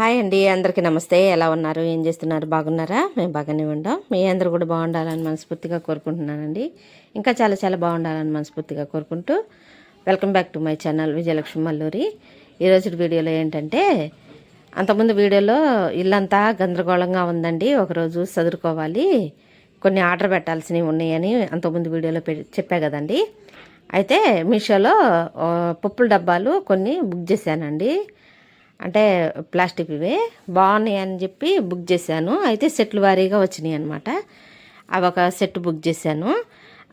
Hi అండి అందరికీ నమస్తే. ఎలా ఉన్నారు? ఏం చేస్తున్నారు? బాగున్నారా? మేము బాగానే ఉండాం. మీ అందరూ కూడా బాగుండాలని మనస్ఫూర్తిగా కోరుకుంటున్నానండి. ఇంకా చాలా చాలా బాగుండాలని మనస్ఫూర్తిగా కోరుకుంటూ welcome back to my channel Vijayalakshmi Malluri. ఈరోజు వీడియోలో ఏంటంటే అంతకుముందు వీడియోలో ఇల్లంతా గందరగోళంగా ఉందండి. ఒకరోజు చదువుకోవాలి కొన్ని ఆర్డర్ పెట్టాల్సినవి ఉన్నాయని అంతకుముందు వీడియోలో చెప్పా కదండి. అయితే మీషోలో పప్పుల డబ్బాలు కొన్ని బుక్ చేశానండి. అంటే ప్లాస్టిక్ ఇవే. బాగున్నాయి అని చెప్పి బుక్ చేశాను. అయితే సెట్లు వారీగా వచ్చినాయి అనమాట అవి ఒక సెట్ బుక్ చేశాను.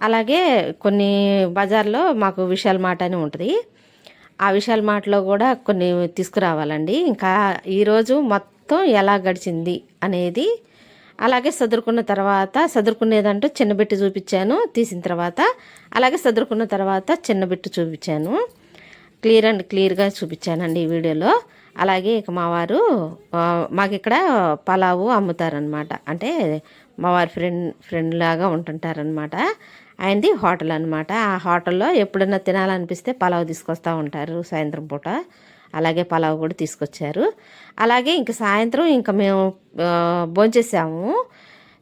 అలాగే కొన్ని బజార్లో మాకు విశాల్ మాట అని ఉంటుంది. ఆ విశాల్ మార్ట్లో కూడా కొన్ని తీసుకురావాలండి. ఇంకా ఈరోజు మొత్తం ఎలా గడిచింది అనేది అలాగే సదురుకున్న తర్వాత సదురుకునేదంటూ చిన్న బిట్టు చూపించాను తీసిన తర్వాత అలాగే సదురుకున్న తర్వాత చిన్న బిట్టు చూపించాను. క్లియర్ అండ్ క్లియర్గా చూపించానండి ఈ వీడియోలో. అలాగే ఇక మా వారు మాకు ఇక్కడ పలావు అమ్ముతారనమాట అంటే మా వారి ఫ్రెండ్ ఫ్రెండ్ లాగా ఉంటుంటారనమాట ఆయనది హోటల్ అనమాట ఆ హోటల్లో ఎప్పుడన్నా తినాలనిపిస్తే పలావ్ తీసుకొస్తూ ఉంటారు సాయంత్రం పూట. అలాగే పలావ్ కూడా తీసుకొచ్చారు. అలాగే ఇంక సాయంత్రం ఇంకా మేము భోంచేసాము.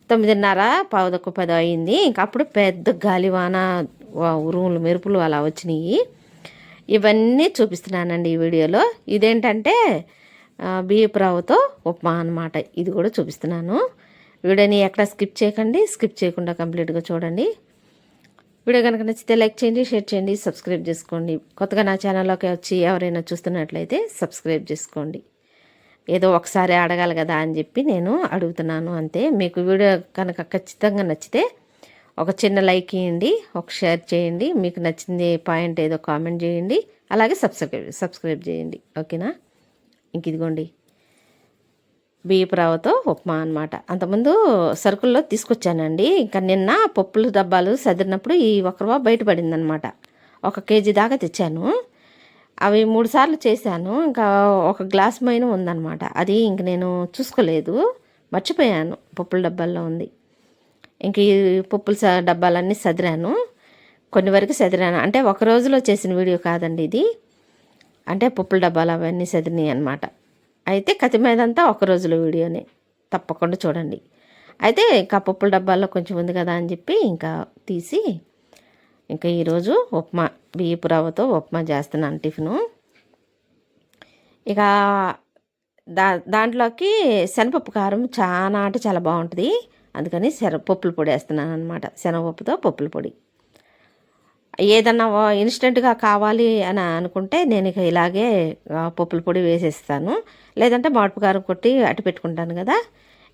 తొమ్మిదిన్నర పావుదొక్క పదో అయింది. ఇంకా అప్పుడు పెద్ద గాలివాన ఉరుములు మెరుపులు అలా వచ్చినాయి. ఇవన్నీ చూపిస్తున్నానండి ఈ వీడియోలో. ఇదేంటంటే ఆ, బియ్యపు రవ్వతో ఉప్మా అనమాట ఇది కూడా చూపిస్తున్నాను. వీడియోని ఎక్కడ స్కిప్ చేయకండి స్కిప్ చేయకుండా కంప్లీట్గా చూడండి. వీడియో కనుక నచ్చితే లైక్ చేయండి షేర్ చేయండి సబ్స్క్రైబ్ చేసుకోండి. కొత్తగా నా ఛానల్లోకి వచ్చి ఎవరైనా చూస్తున్నట్లయితే సబ్స్క్రైబ్ చేసుకోండి. ఏదో ఒకసారి అడగాలి కదా అని చెప్పి నేను అడుగుతున్నాను అంతే. మీకు వీడియో కనుక ఖచ్చితంగా నచ్చితే ఒక చిన్న లైక్ ఇవ్వండి ఒక షేర్ చేయండి మీకు నచ్చింది పాయింట్ ఏదో కామెంట్ చేయండి అలాగే సబ్స్క్రైబ్ సబ్స్క్రైబ్ చేయండి. ఓకేనా? ఇంక ఇదిగోండి. బియ్యపు రవ్వతో ఉప్మా అనమాట అంతకుముందు సరుకుల్లో తీసుకొచ్చానండి. ఇంకా నిన్న పప్పులు డబ్బాలు సదిరినప్పుడు ఈ ఒక రవ్వ బయటపడిందనమాట ఒక కేజీ దాకా తెచ్చాను. అవి మూడు సార్లు చేశాను. ఇంకా ఒక గ్లాస్ మైన ఉందన్నమాట. అది ఇంక నేను చూసుకోలేదు. మర్చిపోయాను. పప్పుల డబ్బాల్లో ఉంది. ఇంక ఈ పప్పుల డబ్బాలన్నీ సదిరాను. కొన్ని వరకు సదిరాను. అంటే ఒక రోజులో చేసిన వీడియో కాదండి ఇది. అంటే పప్పుల డబ్బాలు అవన్నీ సదిరినాయి అనమాట అయితే కత్తి మీదంతా ఒక రోజులో వీడియోనే. తప్పకుండా చూడండి. అయితే ఇంకా పప్పుల డబ్బాల్లో కొంచెం ఉంది కదా అని చెప్పి ఇంకా తీసి ఇంకా ఈరోజు ఉప్మా బియ్యపు రవ్వతో ఉప్మా చేస్తున్నాను టిఫిను. ఇక దా దాంట్లోకి శనపప్పు కారం చాలా అంటే చాలా బాగుంటుంది. అందుకని శన పప్పుల పొడి వేస్తున్నాను అనమాట శనగపప్పుతో పప్పుల పొడి. ఏదన్నా ఇన్స్టెంట్గా కావాలి అని అనుకుంటే నేను ఇక ఇలాగే పప్పుల పొడి వేసేస్తాను. లేదంటే మాడుపు కారం కొట్టి అటు పెట్టుకుంటాను కదా.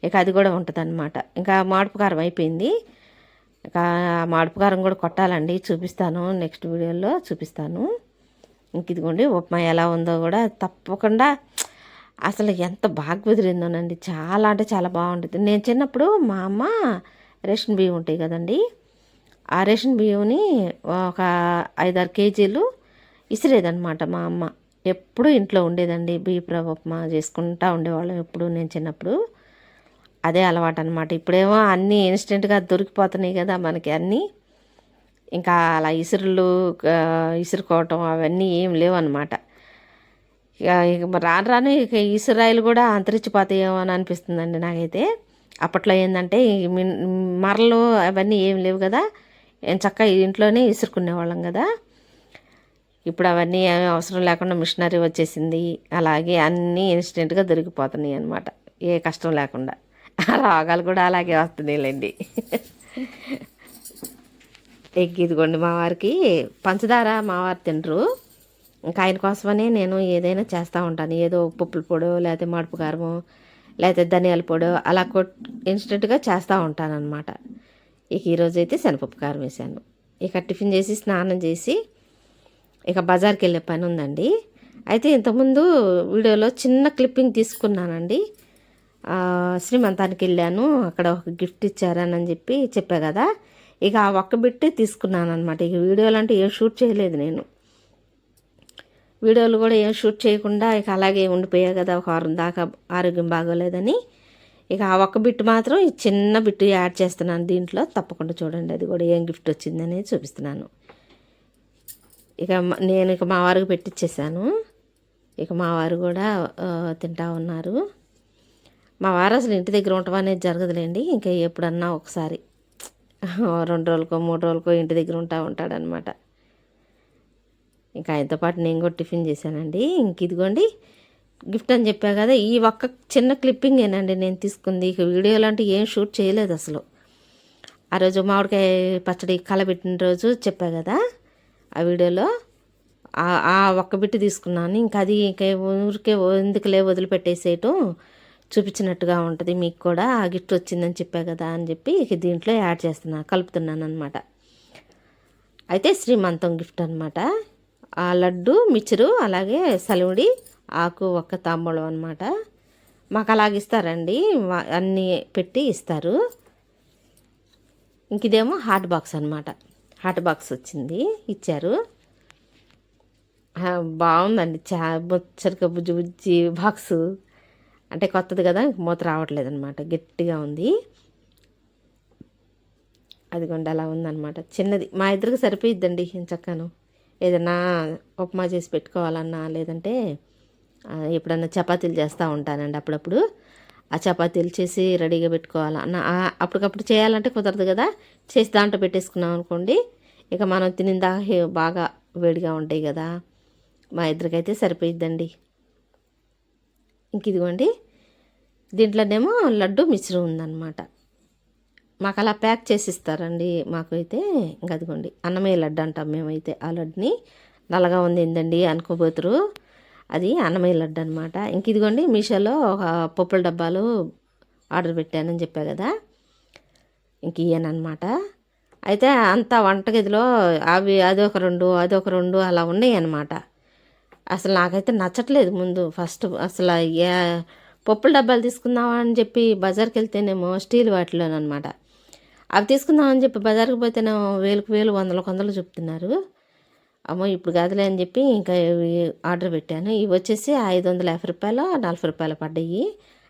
ఇక అది కూడా ఉంటుంది అనమాట ఇంకా మాడుపు కారం అయిపోయింది. ఇక మాడుపు కారం కూడా కొట్టాలండి. చూపిస్తాను. నెక్స్ట్ వీడియోలో చూపిస్తాను. ఇంక ఇదిగోండి ఉప్మా ఎలా ఉందో కూడా తప్పకుండా అసలు ఎంత బాగా కుదిరిందోనండి. చాలా అంటే చాలా బాగుంటుంది నేను చిన్నప్పుడు మా అమ్మ రేషన్ బియ్యం ఉంటాయి కదండి. ఆ రేషన్ బియ్యంని ఒక ఐదారు కేజీలు ఇసిరేదనమాట మా అమ్మ. ఎప్పుడు ఇంట్లో ఉండేదండి. బియ్యప్రవ ఉప్మా చేసుకుంటా ఉండేవాళ్ళం ఎప్పుడు నేను చిన్నప్పుడు. అదే అలవాటు అనమాట ఇప్పుడేమో అన్నీ ఇన్స్టెంట్గా దొరికిపోతున్నాయి కదా మనకి అన్నీ. ఇంకా అలా ఇసురులు ఇసురుకోవటం అవన్నీ ఏం లేవు అనమాట ఇక ఇక మరి రాను రాను ఇక ఇసురాయిలు కూడా అంతరించిపోతాయేమో అని అనిపిస్తుందండి నాకైతే. అప్పట్లో ఏంటంటే మరలు అవన్నీ ఏం లేవు కదా. చక్కగా ఇంట్లోనే ఇసురుకునేవాళ్ళం కదా. ఇప్పుడు అవన్నీ ఏమీ అవసరం లేకుండా మిషనరీ వచ్చేసింది. అలాగే అన్నీ ఇన్స్టెంట్గా దొరికిపోతున్నాయి అనమాట ఏ కష్టం లేకుండా. రోగాలు కూడా అలాగే వస్తున్నాయిలేండి. ఎగ్ ఇదిగోండి మా వారికి పంచదార మా వారు తినరు. ఇంకా ఆయన కోసమనే నేను ఏదైనా చేస్తూ ఉంటాను. ఏదో పప్పుల పొడో లేకపోతే మడుపు కారమో లేకపోతే ధనియాల పొడో అలా కొట్ ఇన్స్టెంట్గా చేస్తూ ఉంటాను అనమాట ఇక ఈరోజు అయితే శనగపప్పు కారం వేసాను. ఇక టిఫిన్ చేసి స్నానం చేసి ఇక బజార్కి వెళ్ళే పని ఉందండి. అయితే ఇంతకుముందు వీడియోలో చిన్న క్లిప్పింగ్ తీసుకున్నానండి. శ్రీమంతానికి వెళ్ళాను. అక్కడ ఒక గిఫ్ట్ ఇచ్చారని చెప్పి చెప్పా కదా. ఇక ఆ ఒక్క బిట్టే తీసుకున్నాను అనమాట ఇక వీడియోలు అంటే ఏం షూట్ చేయలేదు నేను. వీడియోలు కూడా ఏం షూట్ చేయకుండా ఇక అలాగే ఉండిపోయాయి కదా ఒక వారం దాకా ఆరోగ్యం బాగోలేదని. ఇక ఆ ఒక్క బిట్ మాత్రం ఈ చిన్న బిట్టు యాడ్ చేస్తున్నాను దీంట్లో. తప్పకుండా చూడండి అది కూడా ఏం గిఫ్ట్ వచ్చిందనేది చూపిస్తున్నాను. ఇక నేను ఇక మా వారికి పెట్టించేసాను ఇక మా వారు కూడా తింటా ఉన్నారు. మా వారు అసలు ఇంటి దగ్గర ఉండటం అనేది జరగదులేండి ఇంకా ఎప్పుడన్నా ఒకసారి. రెండు రోజులకో మూడు రోజులకో ఇంటి దగ్గర ఉంటా ఉంటాడనమాట ఇంకా ఆయనతో పాటు నేను కూడా టిఫిన్ చేశానండి. ఇంక ఇదిగోండి గిఫ్ట్ అని చెప్పా కదా ఈ ఒక్క చిన్న క్లిప్పింగేనండి నేను తీసుకుంది. ఇక వీడియోలు అంటే ఏం షూట్ చేయలేదు అసలు. ఆ రోజు మామిడికాయ పచ్చడి కలబెట్టిన రోజు చెప్పా కదా ఆ వీడియోలో ఆ- ఒక్క బిట్టు తీసుకున్నాను. ఇంకా అది ఇంకా ఊరికే ఎందుకులే వదిలిపెట్టేసేయటం చూపించినట్టుగా ఉంటుంది. మీకు కూడా ఆ గిఫ్ట్ వచ్చిందని చెప్పా కదా అని చెప్పి ఇక దీంట్లో యాడ్ చేస్తున్నా కలుపుతున్నాను అనమాట అయితే శ్రీమంతం గిఫ్ట్ అనమాట ఆ లడ్డు మిచ్చరు అలాగే సలివిడి ఆకు ఒక్క తాంబూలం అనమాట మాకు అలాగ ఇస్తారండి. అన్నీ పెట్టి ఇస్తారు. ఇంక ఇదేమో హాట్ బాక్స్ అనమాట హాట్ బాక్స్ వచ్చింది. ఇచ్చారు. బాగుందండి. చా ముచ్చరిక బుజ్జి బుజ్జి బాక్సు. అంటే కొత్తది కదా మూత రావట్లేదు అనమాట గట్టిగా ఉంది. అదిగోండి అలా ఉందన్నమాట. చిన్నది. మా ఇద్దరికి సరిపోయిద్దండి చక్కను. ఏదన్నా ఉప్మా చేసి పెట్టుకోవాలన్నా లేదంటే ఎప్పుడన్నా చపాతీలు చేస్తూ ఉంటానండి అప్పుడప్పుడు. ఆ చపాతీలు చేసి రెడీగా పెట్టుకోవాలన్నా అప్పటికప్పుడు చేయాలంటే కుదరదు కదా. చేసి దాంట్లో పెట్టేసుకున్నాం అనుకోండి ఇక మనం తినిందా బాగా వేడిగా ఉంటాయి కదా. మా ఇద్దరికైతే సరిపోయిద్దండి. ఇంక ఇదిగోండి దీంట్లోనేమో లడ్డు మిశ్రం ఉందన్నమాట. మాకు అలా ప్యాక్ చేసి ఇస్తారండి మాకు అయితే గదిగోండి అన్నమయ్య లడ్డు అంటాం మేమైతే. ఆ లడ్డుని నల్లగా ఉంది ఏందండి అనుకోబోతురు. అది అన్నమయ్య లడ్డు అనమాట ఇంక ఇదిగోండి మీషోలో ఒక పప్పుల డబ్బాలు ఆర్డర్ పెట్టానని చెప్పా కదా. ఇంక ఇయ్యనమాట అయితే అంత వంటగదిలో అవి అదొక రెండు అదొక రెండు అలా ఉన్నాయి అనమాట అసలు నాకైతే నచ్చట్లేదు ముందు. ఫస్ట్ అసలు ఏ పప్పుల డబ్బాలు తీసుకుందామా అని చెప్పి బజార్కి వెళ్తేనేమో స్టీల్ వాటిలోనమాట అవి తీసుకుందామని చెప్పి బజార్కి పోతేనేమో వేలకు వేలు వందలకు వందలు చెప్తున్నారు. అమ్మో ఇప్పుడు కాదులే అని చెప్పి ఇంకా ఆర్డర్ పెట్టాను. ఇవి వచ్చేసి ఐదు వందల యాభై రూపాయలు నలభై రూపాయలు పడ్డాయి.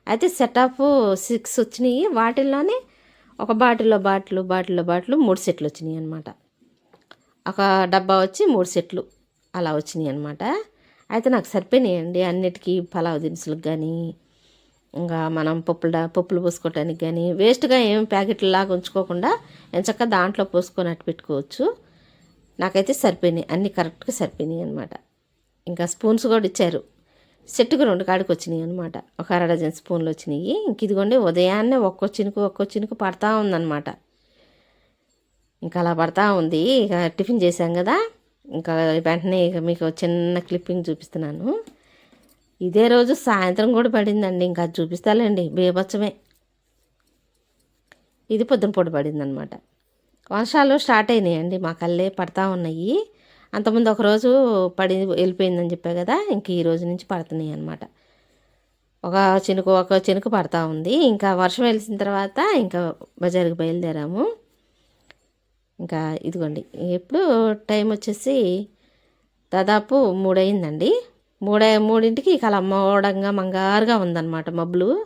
అయితే సెటప్ సిక్స్ వచ్చినాయి. వాటిల్లోనే ఒక బాటిల్లో బాటిల్ బాటిల్లో బాటిల్ మూడు సెట్లు వచ్చినాయి అనమాట ఒక డబ్బా వచ్చి మూడు సెట్లు అలా వచ్చినాయి అనమాట అయితే నాకు సరిపోయినాయండి అన్నిటికీ పలావ్ దినుసులకు కానీ ఇంకా మనం పప్పుల పప్పులు పోసుకోవటానికి కానీ వేస్ట్గా ఏం ప్యాకెట్లు లాగా ఉంచుకోకుండా ఎంచక్క దాంట్లో పోసుకొని అట్టు పెట్టుకోవచ్చు. నాకైతే సరిపోయినాయి. అన్నీ కరెక్ట్గా సరిపోయినాయి అనమాట ఇంకా స్పూన్స్ కూడా ఇచ్చారు. సెట్టుకు రెండు కాడికి వచ్చినాయి అనమాట ఒక అర డజన్ స్పూన్లు వచ్చినాయి. ఇంక ఇదిగోండి ఉదయాన్నే ఒక్కో చినుకు ఒక్కో చినుకు పడతా ఉందన్నమాట. ఇంకా అలా పడతా ఉంది. ఇక టిఫిన్ చేశాం కదా. ఇంకా వెంటనే ఇక మీకు చిన్న క్లిప్పింగ్ చూపిస్తున్నాను. ఇదే రోజు సాయంత్రం కూడా పడిందండి. ఇంకా అది చూపిస్తాలేండి. బీభత్సమే. ఇది పొద్దున పొడి పడిందనమాట వర్షాలు స్టార్ట్ అయినాయండి. మా కళ్ళే పడతా ఉన్నాయి. అంతకుముందు ఒకరోజు పడి వెళ్ళిపోయిందని చెప్పా కదా ఇంక ఈ రోజు నుంచి పడుతున్నాయి అనమాట ఒక చినుకు ఒక చినుకు పడతా ఉంది. ఇంకా వర్షం వెలిసిన తర్వాత ఇంకా బజారుకి బయలుదేరాము. ఇంకా ఇదిగోండి. ఇప్పుడు టైం వచ్చేసి దాదాపు మూడయిందండి. మూడ మూడింటికి ఇక అలా మంగారుగా ఉందన్నమాట మబ్బులు.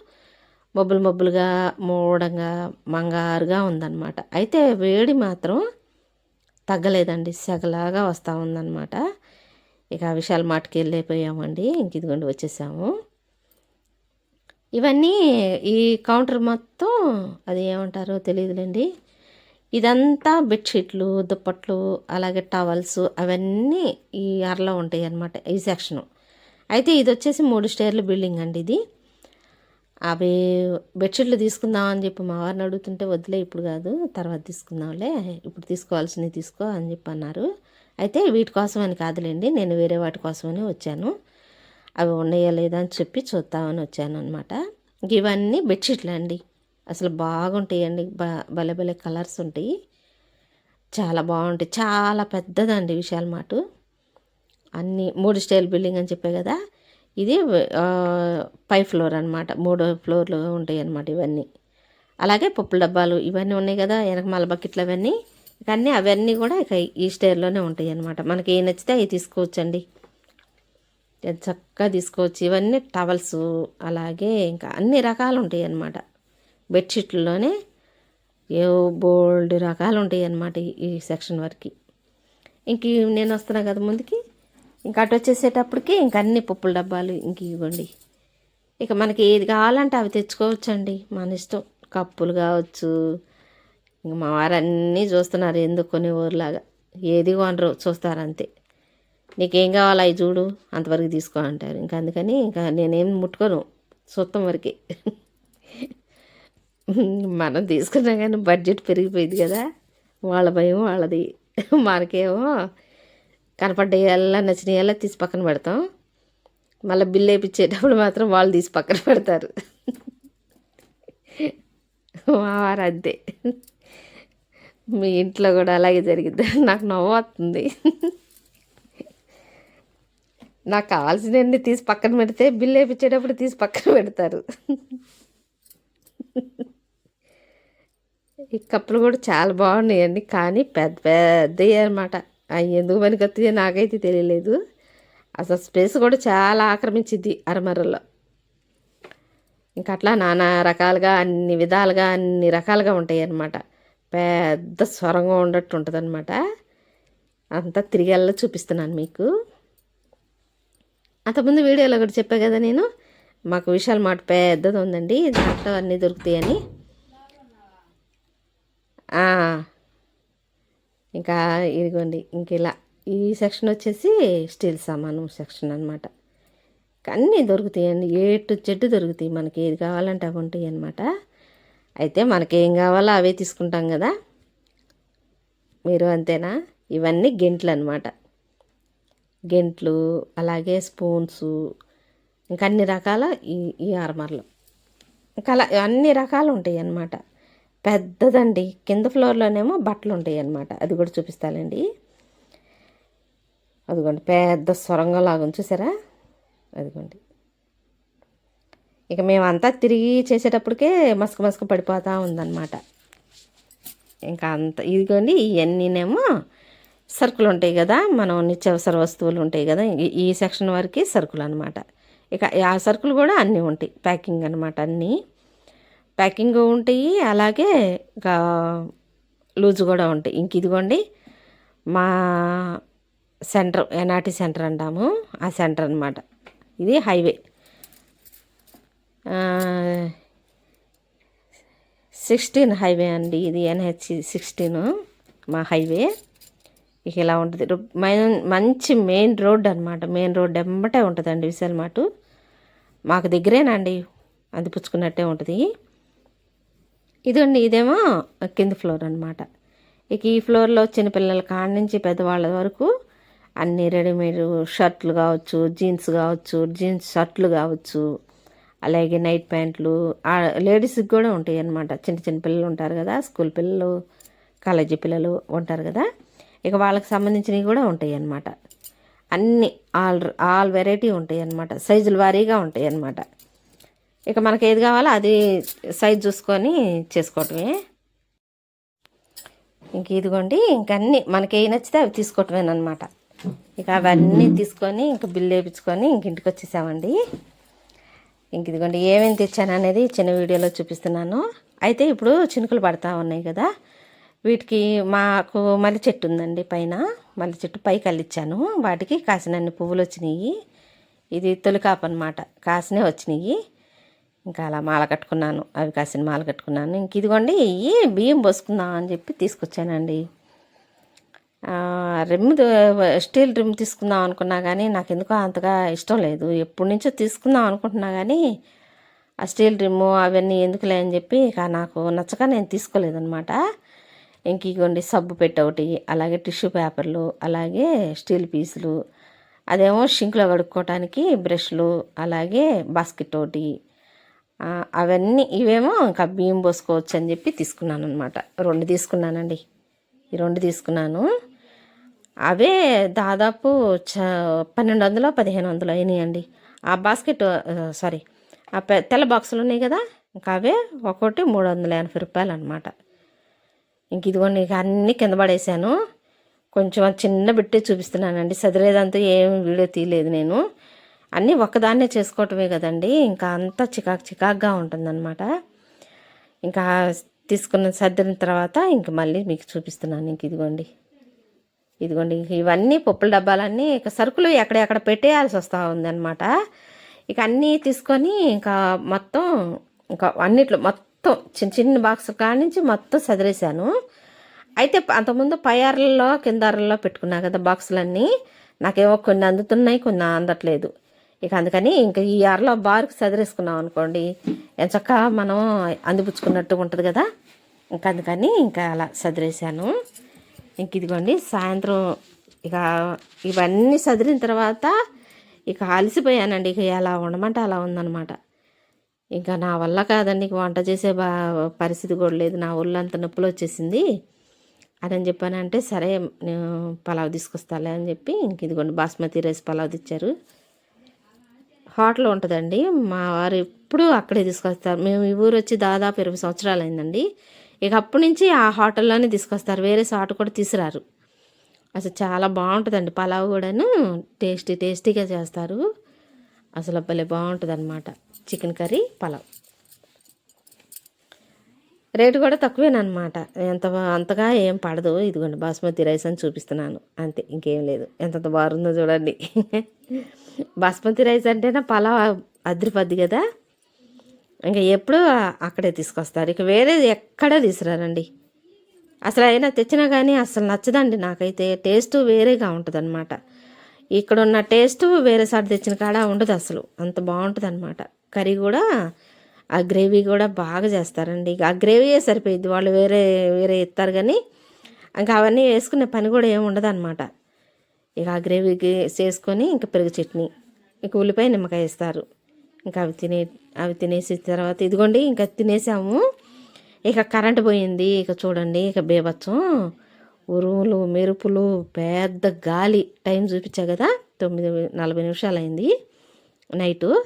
మబ్బులు మబ్బులుగా మూడంగా మంగారుగా ఉందన్నమాట. అయితే వేడి మాత్రం తగ్గలేదండి. సెగలాగా వస్తూ ఉందన్నమాట. ఇక ఆ విషయాల మాటకి వెళ్ళిపోయామండి. ఇంక ఇదిగోండి వచ్చేసాము. ఇవన్నీ ఈ కౌంటర్ మొత్తం అది ఏమంటారో తెలియదులేండి. ఇదంతా బెడ్షీట్లు దుప్పట్లు అలాగే టవల్స్ అవన్నీ ఈ అరలో ఉంటాయి అన్నమాట ఈ సెక్షను. అయితే ఇది వచ్చేసి మూడు స్టేర్ల బిల్డింగ్ అండి ఇది. అవి బెడ్షీట్లు తీసుకుందాం అని చెప్పి మా వారిని అడుగుతుంటే వద్దులే ఇప్పుడు కాదు తర్వాత తీసుకుందాంలే ఇప్పుడు తీసుకోవాల్సినవి తీసుకో అని చెప్పి అన్నారు. అయితే వీటి కోసం అని కాదులేండి నేను వేరే వాటి కోసమని వచ్చాను. అవి ఉన్నాయా లేదా అని చెప్పి చూద్దామని వచ్చాను అనమాట ఇవన్నీ బెడ్షీట్లు అండి. అసలు బాగుంటాయండి బ భలే భలే కలర్స్ ఉంటాయి. చాలా బాగుంటాయి చాలా పెద్దదండి విశాల్ మాటు అన్ని మూడు స్టైల్ బిల్డింగ్ అని చెప్పే కదా ఇది పై ఫ్లోర్ అనమాట మూడు ఫ్లోర్లు ఉంటాయి అన్నమాట ఇవన్నీ. అలాగే పప్పుల డబ్బాలు ఇవన్నీ ఉన్నాయి కదా వెనకమాల బకెట్లు అవన్నీ. కానీ అవన్నీ కూడా ఇక ఈ స్టైల్లోనే ఉంటాయి అనమాట మనకి ఏ నచ్చితే అవి తీసుకోవచ్చండి. చక్కగా తీసుకోవచ్చు. ఇవన్నీ టవల్స్ అలాగే ఇంకా అన్ని రకాలు ఉంటాయి అన్నమాట బెడ్షీట్లలోనే ఏ బోల్డ్ రకాలు ఉంటాయి అన్నమాట ఈ- సెక్షన్ వరకు. ఇంక నేను వస్తున్నా కదా ముందుకి. ఇంకా అటు వచ్చేసేటప్పటికి ఇంక అన్ని పప్పుల డబ్బాలు ఇంక ఇవ్వండి. ఇక మనకి ఏది కావాలంటే అవి తెచ్చుకోవచ్చండి. మన ఇష్టం. కప్పులు కావచ్చు. ఇంక మా వారు అన్నీ చూస్తున్నారు ఎందుకు కొన్ని ఊర్లాగా. ఏది కొనరు చూస్తారు అంతే. నీకేం కావాలో అవి చూడు. అంతవరకు తీసుకో అంటారు. ఇంకా అందుకని ఇంకా నేనేం ముట్టుకోను. చూస్తాం వరకే. మనం తీసుకున్నా కానీ బడ్జెట్ పెరిగిపోయింది కదా. వాళ్ళ భయం వాళ్ళది. మనకేమో కనపడ్డాయల్లా నచ్చినయల్లా తీసి పక్కన పెడతాం. మళ్ళీ బిల్లు వేయించేటప్పుడు మాత్రం వాళ్ళు తీసి పక్కన పెడతారు. మా వారు అంతే. మీ ఇంట్లో కూడా అలాగే జరిగింది నాకు నవ్వుతుంది నాకు కావాల్సినవన్నీ తీసి పక్కన పెడితే బిల్లు వేయించేటప్పుడు తీసి పక్కన పెడతారు. ఈ కప్పులు కూడా చాలా బాగున్నాయండి. కానీ పెద్ద పెద్దవి అనమాట అవి ఎందుకు పనికొస్తాయో నాకైతే తెలియలేదు. అసలు స్పేస్ కూడా చాలా ఆక్రమించింది అరమరలో. ఇంకా అట్లా నానా రకాలుగా అన్ని విధాలుగా అన్ని రకాలుగా ఉంటాయి అన్నమాట పెద్ద స్వరంగా ఉండట్టు ఉంటుంది అనమాట అంతా తిరిగేలా చూపిస్తున్నాను మీకు. అంతకుముందు వీడియోలో కూడా చెప్పా కదా నేను మాకు విశాల్ మాట పెద్దది ఉందండి దాంట్లో అన్నీ దొరుకుతాయని. ఇంకా ఇదిగోండి ఇంక ఇలా ఈ సెక్షన్ వచ్చేసి స్టీల్ సామాను సెక్షన్ అనమాట అన్నీ దొరుకుతాయండి ఏటు చెట్టు దొరుకుతాయి మనకి ఏది కావాలంటే అవి ఉంటాయి అనమాట అయితే మనకి ఏం కావాలో అవే తీసుకుంటాం కదా. మీరు అంతేనా? ఇవన్నీ గెంట్లు అనమాట గెంట్లు అలాగే స్పూన్స్ ఇంకా అన్ని రకాల ఈ ఈ ఆర్మర్లు. ఇంకా అలా అన్ని రకాలు ఉంటాయి అన్నమాట. పెద్దదండి. కింద ఫ్లోర్లోనేమో బట్టలు ఉంటాయి అన్నమాట అది కూడా చూపిస్తానండి. అదిగోండి పెద్ద సొరంగం లాగా చూసారా? అదిగోండి. ఇక మేమంతా తిరిగి చేసేటప్పటికే మసక మసక పడిపోతూ ఉందన్నమాట. ఇంకా అంత ఇదిగోండి ఇవన్నీనేమో సరుకులు ఉంటాయి కదా. మనం నిత్యావసర వస్తువులు ఉంటాయి కదా. ఈ- ఈ సెక్షన్ వరకు సరుకులు అనమాట ఇక ఆ సరుకులు కూడా అన్నీ ఉంటాయి. ప్యాకింగ్ అనమాట అన్నీ. ప్యాకింగ్ ఉంటాయి అలాగే ఇంకా లూజ్ కూడా ఉంటాయి. ఇంక ఇదిగోండి మా సెంటర్ ఎన్ఆర్టీ సెంటర్ అంటాము. ఆ సెంటర్ అనమాట ఇది హైవే. సిక్స్టీన్ హైవే అండి ఇది ఎన్హెచ్ సిక్స్టీన్ మా హైవే. ఇక ఇలా ఉంటుంది. మంచి మెయిన్ రోడ్ అనమాట మెయిన్ రోడ్ ఎంబటే ఉంటుందండి విశాల్ మాటు మాకు దగ్గరేనండి. అది పుచ్చుకున్నట్టే ఉంటుంది. ఇదండి ఇదేమో కింద ఫ్లోర్ అనమాట ఇక ఈ ఫ్లోర్లో చిన్నపిల్లల కాడ నుంచి పెద్దవాళ్ళ వరకు అన్ని రెడీమేడ్ షర్ట్లు కావచ్చు జీన్స్ కావచ్చు జీన్స్ షర్ట్లు కావచ్చు అలాగే నైట్ ప్యాంట్లు లేడీస్కి కూడా ఉంటాయి అన్నమాట. చిన్న చిన్న పిల్లలు ఉంటారు కదా స్కూల్ పిల్లలు కాలేజీ పిల్లలు ఉంటారు కదా ఇక వాళ్ళకి సంబంధించినవి కూడా ఉంటాయి అన్నమాట. అన్ని ఆల్ ఆల్ వెరైటీ ఉంటాయి అన్నమాట. సైజులు వారీగా ఉంటాయి అన్నమాట. ఇక మనకి ఏది కావాలో అది సైజ్ చూసుకొని చేసుకోవటమే. ఇంక ఇదిగోండి ఇంకన్నీ మనకి ఏ నచ్చితే అవి తీసుకోవటమేనమాట. ఇక అవన్నీ తీసుకొని ఇంక బిల్లు వేయించుకొని ఇంక ఇంటికి వచ్చేసామండి. ఇంక ఇదిగోండి ఏమేమి తెచ్చాను అనేది చిన్న వీడియోలో చూపిస్తున్నాను. అయితే ఇప్పుడు చినుకులు పడతా ఉన్నాయి కదా వీటికి మాకు మల్లె చెట్టు ఉందండి పైన. మల్లె చెట్టు పైకి అల్లిచ్చాను వాటికి కాసినన్ని పువ్వులు వచ్చినాయి. ఇది తొలికాపు అనమాట కాసినే వచ్చినాయి. ఇంకా అలా మాల కట్టుకున్నాను అవి కాసిన మాల కట్టుకున్నాను. ఇంక ఇదిగోండి ఏ బియ్యం పోసుకుందాం అని చెప్పి తీసుకొచ్చానండి. రిమ్ ద- స్టీల్ రిమ్ తీసుకుందాం అనుకున్నా కానీ నాకు ఎందుకో అంతగా ఇష్టం లేదు. ఎప్పటి నుంచో తీసుకుందాం అనుకుంటున్నా కానీ ఆ స్టీల్ రిమ్ అవన్నీ ఎందుకులే అని చెప్పి ఇక నాకు నచ్చక నేను తీసుకోలేదన్నమాట. ఇంక ఇగోండి సబ్బు పెట్టి ఒకటి అలాగే టిష్యూ పేపర్లు అలాగే స్టీల్ పీసులు అదేమో షింక్లో కడుక్కోవటానికి బ్రష్లు అలాగే బాస్కెట్ ఒకటి అవన్నీ ఇవేమో ఇంకా బియ్యం పోసుకోవచ్చు అని చెప్పి తీసుకున్నాను అనమాట రెండు తీసుకున్నానండి. ఈ రెండు తీసుకున్నాను. అవే దాదాపు చ పన్నెండు వందలు పదిహేను వందలు అయినాయండి. ఆ బాస్కెట్ సారీ ఆ పె తెల్ల బాక్సులు ఉన్నాయి కదా ఇంకా అవే ఒక్కొక్కటి మూడు వందల ఎనభై రూపాయలు అనమాట ఇంక ఇదిగోండి ఇక అన్నీ కింద పడేసాను. కొంచెం చిన్న బిట్టే చూపిస్తున్నానండి. చదివేదంతా ఏం వీడియో తీయలేదు నేను. అన్నీ ఒక్కదాన్నే చేసుకోవటమే కదండి. ఇంకా అంతా చికాకు చికాకుగా ఉంటుందన్నమాట. ఇంకా తీసుకున్న సర్దిన తర్వాత ఇంక మళ్ళీ మీకు చూపిస్తున్నాను ఇంక ఇదిగోండి. ఇదిగోండి ఇవన్నీ పప్పుల డబ్బాలన్నీ ఇక సరుకులు ఎక్కడెక్కడ పెట్టేయాల్సి వస్తూ ఉందన్నమాట. ఇక అన్నీ తీసుకొని ఇంకా మొత్తం ఇంకా అన్నిట్లో మొత్తం చిన్న చిన్న బాక్స్ కాడి నుంచి మొత్తం సదిరేశాను. అయితే అంతకుముందు పై అరల్లో కింద పెట్టుకున్నా కదా బాక్సులన్నీ. నాకేమో కొన్ని అందుతున్నాయి కొన్ని అందట్లేదు. ఇక అందుకని ఇంకా ఈ అరలో బారుకు చదిరేసుకున్నాం అనుకోండి ఎంచక్క మనం అందిపుచ్చుకున్నట్టు ఉంటుంది కదా? ఇంకా అందుకని ఇంకా అలా చదిరేసాను ఇంక ఇదిగోండి సాయంత్రం ఇక ఇవన్నీ చదిరిన తర్వాత ఇక అలసిపోయానండి. ఇక ఎలా ఉండమంటే అలా ఉందన్నమాట. ఇంకా నా వల్ల కాదండి ఇక వంట చేసే బా పరిస్థితి కూడా లేదు. నా ఒళ్ళంత నొప్పులు వచ్చేసింది. అదని చెప్పానంటే సరే నేను పలావ్ తీసుకొస్తాలే అని చెప్పి ఇంక ఇదిగోండి బాస్మతి రైస్ పలావ్ తెచ్చారు. హోటల్ ఉంటుందండి. మా వారు ఎప్పుడూ అక్కడే తీసుకొస్తారు. మేము ఈ ఊరు వచ్చి దాదాపు ఇరవై సంవత్సరాలు అయిందండి ఇక అప్పటి నుంచి ఆ హోటల్లోనే తీసుకొస్తారు. వేరే సాటు కూడా తీసుకురారు అసలు చాలా బాగుంటుందండి. పలావ్ కూడాను టేస్టీ టేస్టీగా చేస్తారు. అసలు భలే బాగుంటుంది అనమాట చికెన్ కర్రీ పలావ్. రేటు కూడా తక్కువేనమాట ఎంత అంతగా ఏం పడదు. ఇదిగోండి బాస్మతి రైస్ అని చూపిస్తున్నాను. అంతే ఇంకేం లేదు. ఎంత బాగుందో చూడండి. బాస్మతి రైస్ అంటేనే పలావ్ అదిరిపద్ది కదా. ఇంకా ఎప్పుడు అక్కడే తీసుకొస్తారు. ఇక వేరేది ఎక్కడా తీసుకురారండి. అసలు అయినా తెచ్చినా కానీ అసలు నచ్చదండి నాకైతే. టేస్ట్ వేరేగా ఉంటుంది అనమాట ఇక్కడ ఉన్న టేస్ట్ వేరే సార్ తెచ్చిన కాడ ఉండదు అసలు. అంత బాగుంటుంది అనమాట కర్రీ కూడా ఆ గ్రేవీ కూడా బాగా చేస్తారండి. ఇక ఆ గ్రేవీయే సరిపోయింది వాళ్ళు వేరే వేరే ఇస్తారు కానీ ఇంకా అవన్నీ వేసుకునే పని కూడా ఏమి ఉండదు అనమాట ఇక ఆ గ్రేవీకి చేసుకొని ఇంకా పెరుగు చట్నీ. ఇక ఉల్లిపాయ నిమ్మకాయ ఇస్తారు ఇంకా అవి తినే అవి తినేసిన తర్వాత ఇదిగోండి ఇంకా తినేసాము. ఇక కరెంట్ పోయింది. ఇక చూడండి ఇక బేబత్సం ఉరుములు మెరుపులు పెద్ద గాలి. టైం చూపించా కదా? తొమ్మిది నలభై నిమిషాలు అయింది నైటు.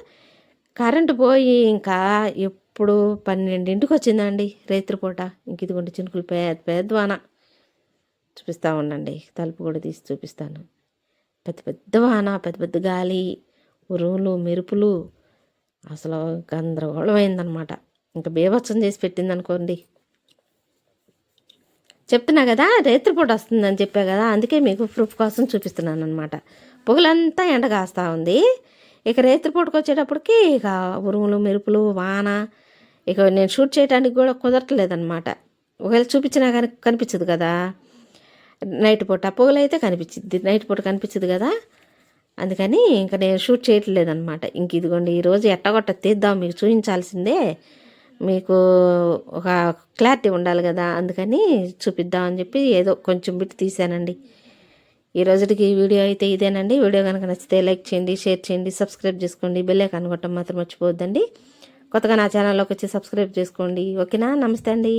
కరెంటు పోయి ఇంకా ఎప్పుడు పన్నెండింటికి వచ్చిందండి రైతుపూట ఇంక ఇదిగోండి చినుకులు పెద్ద పెద్ద వాన. చూపిస్తూ ఉండండి. తలుపు కూడా తీసి చూపిస్తాను. పెద్ద పెద్ద వాన పెద్ద పెద్ద గాలి ఉరువులు మెరుపులు. అసలు గందరగోళమైందనమాట ఇంకా బీభత్సం చేసి పెట్టింది అనుకోండి చెప్తున్నా కదా రేత్రిపూట వస్తుందని చెప్పా కదా అందుకే మీకు ప్రూఫ్ కోసం చూపిస్తున్నాను అనమాట పొగలంతా ఎండ కాస్తూ ఉంది. ఇక రేత్రిపూటకు వచ్చేటప్పటికి ఇక ఉరుములు మెరుపులు వాన ఇక నేను షూట్ చేయడానికి కూడా కుదరట్లేదనమాట ఒకవేళ చూపించినా కానీ కనిపించదు కదా. నైట్ పూట పొగలైతే కనిపించింది నైట్ పూట కనిపించదు కదా? అందుకని ఇంకా నేను షూట్ చేయట్లేదు అనమాట ఇంక ఇదిగోండి ఈరోజు ఎట్టగొట్ట తీద్దాం మీకు చూపించాల్సిందే. మీకు ఒక క్లారిటీ ఉండాలి కదా? అందుకని చూపిద్దామని చెప్పి ఏదో కొంచెం బిట్ తీసానండి ఈ రోజుకి వీడియో అయితే ఇదేనండి. వీడియో కనుక నచ్చితే లైక్ చేయండి షేర్ చేయండి సబ్స్క్రైబ్ చేసుకోండి. బెల్లే కనుగొట్టం మాత్రం మర్చిపోవద్దండి. కొత్తగా నా ఛానల్లోకి వచ్చి సబ్స్క్రైబ్ చేసుకోండి. ఓకేనా? నమస్తే అండి.